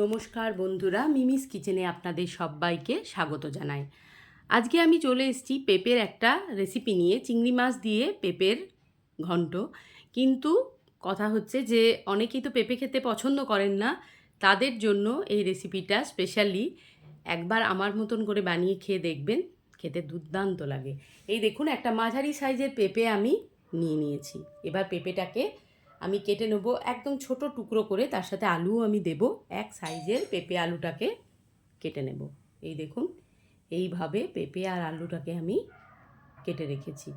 নমস্কার বন্ধুরা, মিমিস কিচেনে আপনাদের সবাইকে স্বাগত জানাই। আজকে আমি চলে এসেছি পেঁপের একটা রেসিপি নিয়ে, চিংড়ি মাছ দিয়ে পেঁপের ঘন্ট। কিন্তু কথা হচ্ছে যে, অনেকেই তো পেঁপে খেতে পছন্দ করেন না, তাদের জন্য এই রেসিপিটা স্পেশালি একবার আমার মতন করে বানিয়ে খেয়ে দেখবেন, খেতে দুর্দান্ত লাগে। এই দেখুন, একটা মাঝারি সাইজের পেঁপে আমি নিয়ে নিয়েছি। এবার পেঁপেটাকে আমি কেটে নেব একদম ছোট টুকরো করে, তার সাথে আলুও আমি দেব। এক সাইজের পেঁপে আলুটাকে কেটে নেব। এই দেখুন, এইভাবে পেঁপে আর আলুটাকে আমি কেটে রেখেছি।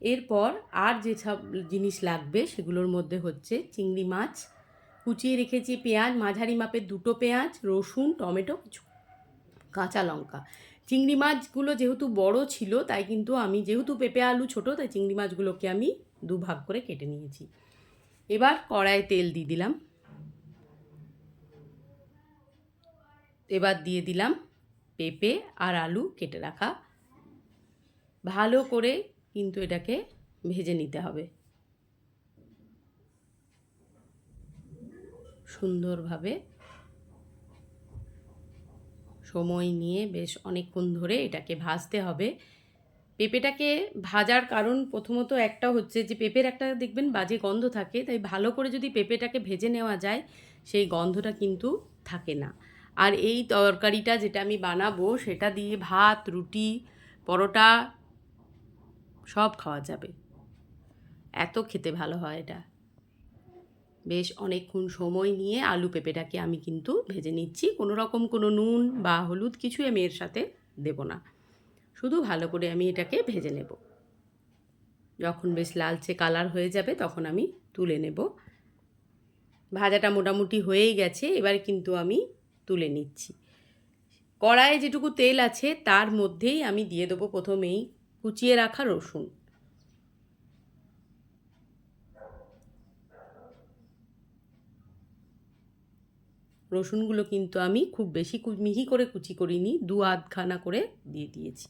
এরপর আর যে সব জিনিস লাগবে, সেগুলোর মধ্যে হচ্ছে চিংড়ি মাছ, কুচিয়ে রেখেছি পেঁয়াজ, মাঝারি মাপের দুটো পেঁয়াজ, রসুন, টমেটো, কিছু কাঁচা লঙ্কা। চিংড়ি মাছগুলো যেহেতু বড় ছিল, তাই কিন্তু আমি, যেহেতু পেঁপে আলু ছোটো, তাই চিংড়ি মাছগুলোকে আমি দু ভাগ করে কেটে নিয়েছি। এবার কড়াইয়ে তেল দিয়ে দিলাম। এবার দিয়ে দিলাম পেঁপে আর আলু কেটে রাখা। ভালো করে কিন্তু এটাকে ভেজে নিতে হবে। সুন্দরভাবে সময় নিয়ে বেশ অনেকক্ষণ ধরে এটাকে ভাজতে হবে। পেঁপেটাকে ভাজার কারণ প্রথমত একটা হচ্ছে যে, পেঁপের একটা দেখবেন বাজে গন্ধ থাকে, তাই ভালো করে যদি পেঁপেটাকে ভেজে নেওয়া যায়, সেই গন্ধটা কিন্তু থাকে না। আর এই তরকারিটা যেটা আমি বানাবো, সেটা দিয়ে ভাত, রুটি, পরোটা, সব খাওয়া যাবে। এত খেতে ভালো হয় এটা। বেশ অনেকক্ষণ সময় নিয়ে আলু পেঁপেটাকে আমি কিন্তু ভেজে নিচ্ছি। কোনো রকম কোনো নুন বা হলুদ কিছুই আমি এর সাথে দেব না। শুধু ভালো করে আমি এটাকে ভেজে নেব। যখন বেশ লালচে কালার হয়ে যাবে তখন আমি তুলে নেব। ভাজাটা মোটামুটি হয়েই গেছে, এবার কিন্তু আমি তুলে নিচ্ছি। কড়াইয়ে যেটুকু তেল আছে তার মধ্যেই আমি দিয়ে দেবো প্রথমেই কুচিয়ে রাখা রসুন। রসুনগুলো কিন্তু আমি খুব বেশি মিহি করে কুচি করিনি, দু আধখানা করে দিয়ে দিয়েছি।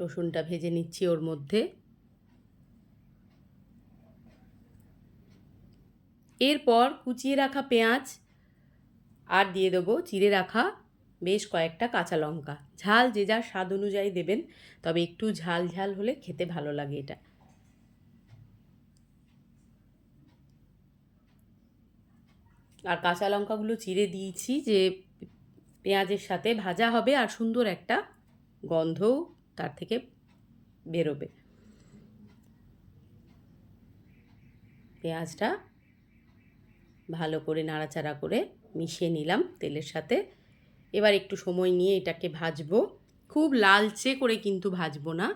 রসুনটা ভেজে নিচ্ছি ওর মধ্যে। এরপর কুচিয়ে রাখা পেঁয়াজ, আর দিয়ে দেবো চিড়ে রাখা বেশ কয়েকটা কাঁচা লঙ্কা। ঝাল যে যার স্বাদ অনুযায়ী দেবেন, তবে একটু ঝাল ঝাল হলে খেতে ভালো লাগে এটা। আর কাঁচা লঙ্কাগুলো চিড়ে দিয়েছি যে পেঁয়াজের সাথে ভাজা হবে আর সুন্দর একটা গন্ধও তার থেকে বেরোবে। পেঁয়াজটা ভালো করে নাড়াচাড়া করে মিশিয়ে নিলাম তেলের সাথে। এবার একটু সময় নিয়ে এটাকে ভাজবো। খুব লালচে করে কিন্তু ভাজবো না।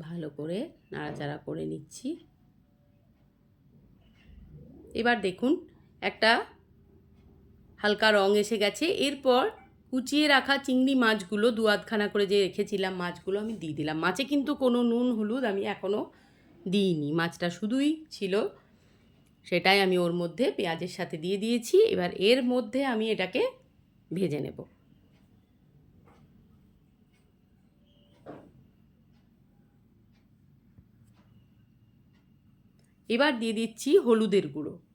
ভালো করে নাড়াচাড়া করে নিচ্ছি। এবার দেখুন, একটা হালকা রং এসে গেছে। এরপর কুচিয়ে রাখা চিংড়ি মাছগুলো দু আধখানা করে যে রেখেছিলাম মাছগুলো আমি দিয়ে দিলাম। মাছে কিন্তু কোনো নুন, হলুদ আমি এখনও দিইনি। মাছটা শুধুই ছিল। সেটাই আমি ওর মধ্যে পেঁয়াজের সাথে দিয়ে দিয়েছি। এবার এর মধ্যে আমি এটাকে ভেজে নেব। এবার দিয়ে দিচ্ছি হলুদের গুঁড়ো।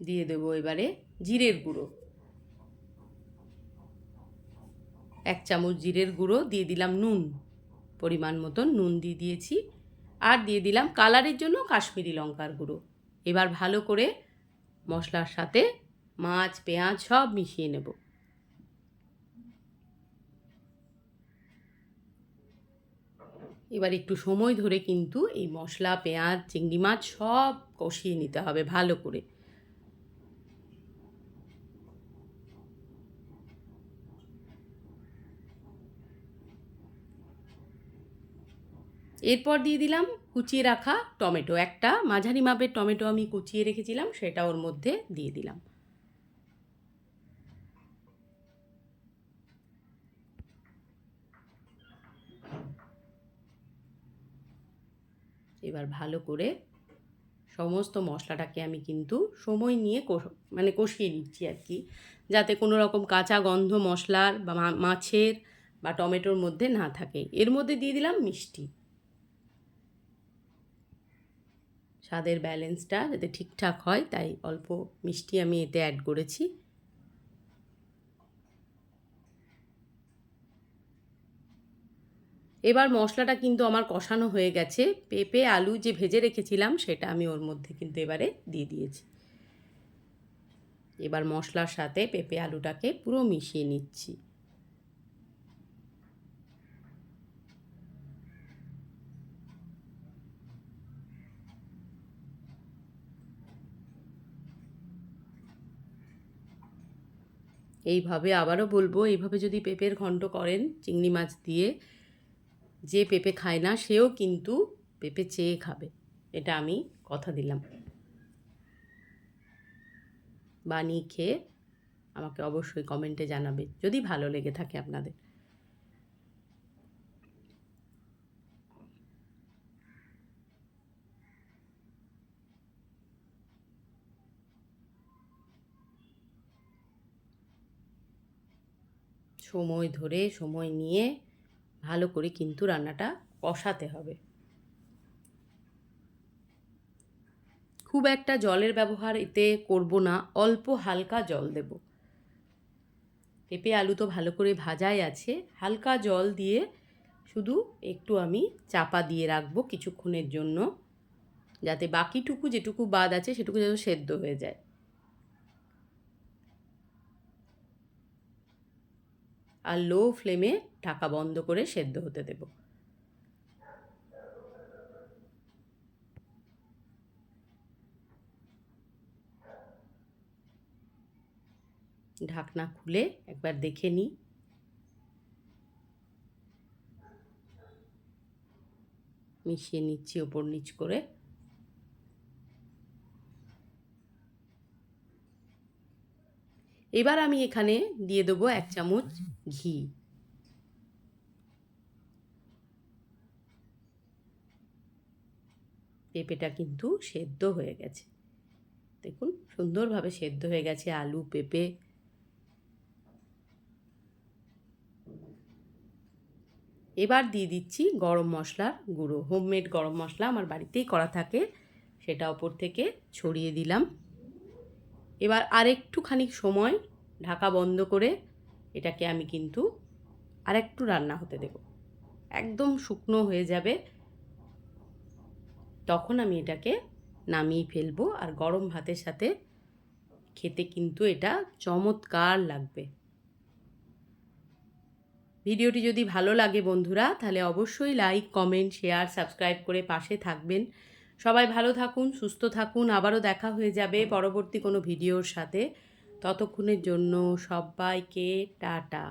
দিয়ে দেবো এবারে জিরের গুঁড়ো। এক চামচ জিরের গুঁড়ো দিয়ে দিলাম নুন, পরিমাণ মতন নুন দিয়ে দিয়েছি। আর দিয়ে দিলাম কালারের জন্য কাশ্মীরি লঙ্কার গুঁড়ো। এবার ভালো করে মশলার সাথে মাছ, পেঁয়াজ সব মিশিয়ে নেব। এবার একটু সময় ধরে কিন্তু এই মশলা, পেঁয়াজ, চিংড়ি মাছ সব কষিয়ে নিতে হবে ভালো করে। এরপর দিয়ে দিলাম কুচিয়ে রাখা টমেটো। একটা মাঝারি মাপের টমেটো আমি কুচিয়ে রেখেছিলাম, সেটা ওর মধ্যে দিয়ে দিলাম। এবার ভালো করে সমস্ত মশলাটাকে আমি কিন্তু সময় নিয়ে মানে কষিয়ে নিচ্ছি আর কি, যাতে কোনো রকম কাঁচা গন্ধ মশলার বা মাছের বা টমেটোর মধ্যে না থাকে। এর মধ্যে দিয়ে দিলাম মিষ্টি। স্বাদের ব্যালেন্সটা যাতে ঠিকঠাক হয়, তাই অল্প মিষ্টি আমি এতে অ্যাড করেছি। এবার মশলাটা কিন্তু আমার কষানো হয়ে গেছে। পেঁপে, আলু যে ভেজে রেখেছিলাম, সেটা আমি ওর মধ্যে কিন্তু এবারে দিয়ে দিয়েছি। এবার মশলার সাথে পেঁপে, আলুটাকে পুরো মিশিয়ে নিচ্ছি। এইভাবে আবারও বলব, এইভাবে যদি পেঁপের ঘণ্ট করেন চিংড়ি মাছ দিয়ে, যে পেঁপে খায় না সেও কিন্তু পেঁপে চেয়ে খাবে। এটা আমি কথা দিলাম। বানিয়ে খেয়ে আমাকে অবশ্যই কমেন্টে জানাবে, যদি ভালো লেগে থাকে আপনাদের। সময় ধরে, সময় নিয়ে ভালো করে কিন্তু রান্নাটা কষাতে হবে। খুব একটা জলের ব্যবহার এতে করব না, অল্প হালকা জল দেব। পেঁপে আলু তো ভালো করে ভাজাই আছে, হালকা জল দিয়ে শুধু একটু আমি চাপা দিয়ে রাখব কিছুক্ষণের জন্য, যাতে বাকিটুকু যেটুকু বাদ আছে সেটুকু যেন সেদ্ধ হয়ে যায়। আর লো ফ্লেমে ঢাকা বন্ধ করে সেদ্ধ হতে দেব। ঢাকনা খুলে একবার দেখে নিই। মিশিয়ে নিচ্ছি ওপর নিচ করে। এবার আমি এখানে দিয়ে দেবো এক চামচ ঘি। পেঁপেটা কিন্তু সেদ্ধ হয়ে গেছে। দেখুন, সুন্দরভাবে সেদ্ধ হয়ে গেছে আলু, পেঁপে। এবার দিয়ে দিচ্ছি গরম মশলার গুঁড়ো। হোমমেড গরম মশলা আমার বাড়িতেই করা থাকে। সেটা ওপর থেকে ছড়িয়ে দিলাম। এবার আরেকটুখানি সময় ঢাকা বন্ধ করে এটাকে আমি কিন্তু আরেকটু রান্না হতে দেব। একদম শুকনো হয়ে যাবে। তখন আমি এটাকে নামিয়ে ফেলব আর গরম ভাতের সাথে খেতে কিন্তু এটা চমৎকার লাগবে। ভিডিওটি যদি ভালো লাগে বন্ধুরা, তাহলে অবশ্যই লাইক, কমেন্ট, শেয়ার, সাবস্ক্রাইব করে পাশে থাকবেন। সবাই ভালো থাকুন, সুস্থ থাকুন। আবারও দেখা হয়ে যাবে পরবর্তী কোনো ভিডিওর সাথে। ততক্ষণের জন্য সবাইকে টাটা।